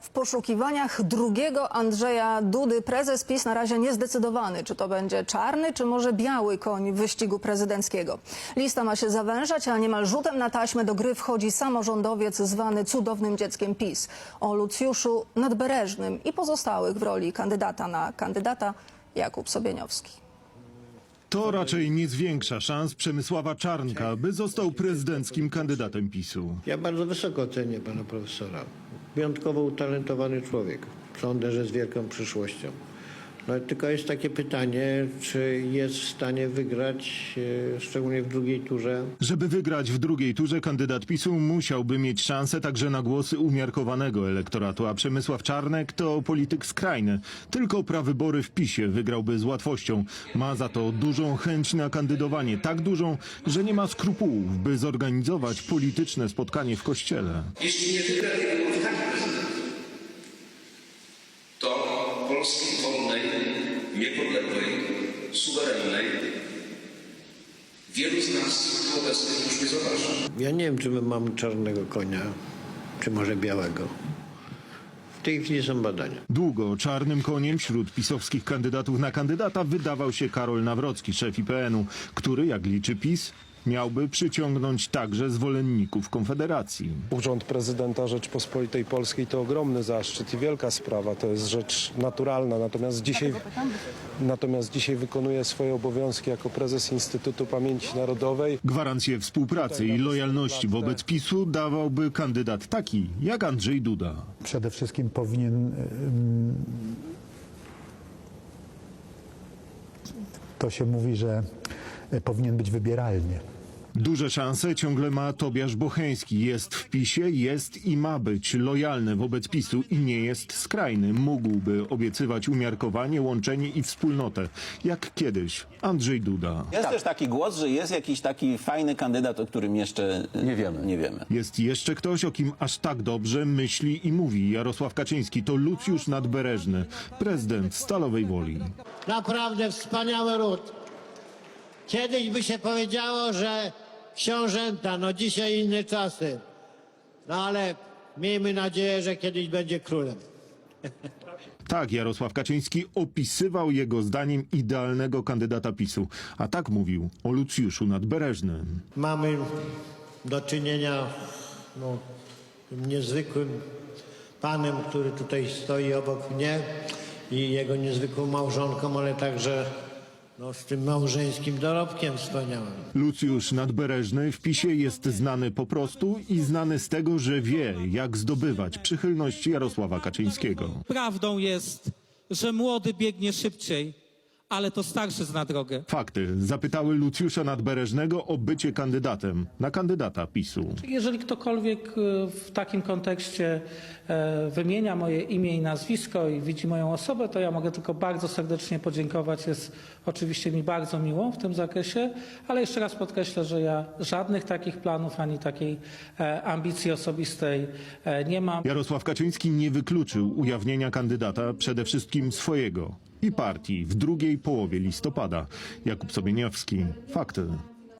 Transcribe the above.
W poszukiwaniach drugiego Andrzeja Dudy prezes PiS na razie niezdecydowany, czy to będzie czarny, czy może biały koń wyścigu prezydenckiego. Lista ma się zawężać, a niemal rzutem na taśmę do gry wchodzi samorządowiec zwany cudownym dzieckiem PiS. O Lucjuszu Nadbereżnym i pozostałych w roli kandydata na kandydata Jakub Sobieniowski. To raczej nie zwiększa szans Przemysława Czarnka, by został prezydenckim kandydatem PiSu. Ja bardzo wysoko cenię pana profesora. Wyjątkowo utalentowany człowiek. Sądzę, że z wielką przyszłością. No tylko jest takie pytanie, czy jest w stanie wygrać, e, szczególnie w drugiej turze, Żeby wygrać w drugiej turze, kandydat PiSu musiałby mieć szansę także na głosy umiarkowanego elektoratu, a Przemysław Czarnek to polityk skrajny. Tylko prawybory w PiSie wygrałby z łatwością. Ma za to dużą chęć na kandydowanie, tak dużą, że nie ma skrupułów, by zorganizować polityczne spotkanie w kościele. Jeśli nie wygra tej głowy taki prezydent, to Polski wolnej, niepodległej, suwerennej wielu z nas obecnych już nie zobaczy. Ja nie wiem, czy my mamy czarnego konia, czy może białego. W tej chwili są badania. Długo czarnym koniem wśród pisowskich kandydatów na kandydata wydawał się Karol Nawrocki, szef IPN-u, który, jak liczy PiS, miałby przyciągnąć także zwolenników Konfederacji. Urząd prezydenta Rzeczpospolitej Polskiej to ogromny zaszczyt i wielka sprawa. To jest rzecz naturalna. Natomiast dzisiaj, natomiast dzisiaj wykonuję swoje obowiązki jako prezes Instytutu Pamięci Narodowej. Gwarancję współpracy i lojalności wobec PiSu dawałby kandydat taki jak Andrzej Duda. przede wszystkim powinien ym, to się mówi, że powinien być wybieralny. Duże szanse ciągle ma Tobiasz Bocheński. Jest w PiSie, jest i ma być lojalny wobec PiSu i nie jest skrajny. Mógłby obiecywać umiarkowanie, łączenie i wspólnotę, jak kiedyś Andrzej Duda. Jest też taki głos, że jest jakiś taki fajny kandydat, o którym jeszcze nie wiemy. Nie wiemy. Jest jeszcze ktoś, o kim aż tak dobrze myśli i mówi Jarosław Kaczyński. To Lucjusz Nadbereżny, prezydent Stalowej Woli. Naprawdę wspaniały ród. Kiedyś by się powiedziało, że książęta, no dzisiaj inne czasy. No ale miejmy nadzieję, że kiedyś będzie królem. Tak Jarosław Kaczyński opisywał jego zdaniem idealnego kandydata PiSu, a tak mówił o Lucjuszu Nadbereżnym. Mamy do czynienia no, niezwykłym panem, który tutaj stoi obok mnie i jego niezwykłą małżonką, ale także no, z tym małżeńskim dorobkiem wspaniałym. Lucjusz Nadbereżny w PiSie jest znany po prostu i znany z tego, że wie, jak zdobywać przychylność Jarosława Kaczyńskiego. Prawdą jest, że młody biegnie szybciej, ale to starszy zna drogę. Fakty zapytały Lucjusza Nadbereżnego o bycie kandydatem na kandydata PiSu. Jeżeli ktokolwiek e, w takim kontekście e, wymienia moje imię i nazwisko i widzi moją osobę, to ja mogę tylko bardzo serdecznie podziękować. Jest oczywiście mi bardzo miło w tym zakresie, ale jeszcze raz podkreślę, że ja żadnych takich planów ani takiej e, ambicji osobistej nie mam. Jarosław Kaczyński nie wykluczył ujawnienia kandydata przede wszystkim swojego i partii w drugiej połowie listopada. Jakub Sobieniawski. Fakty.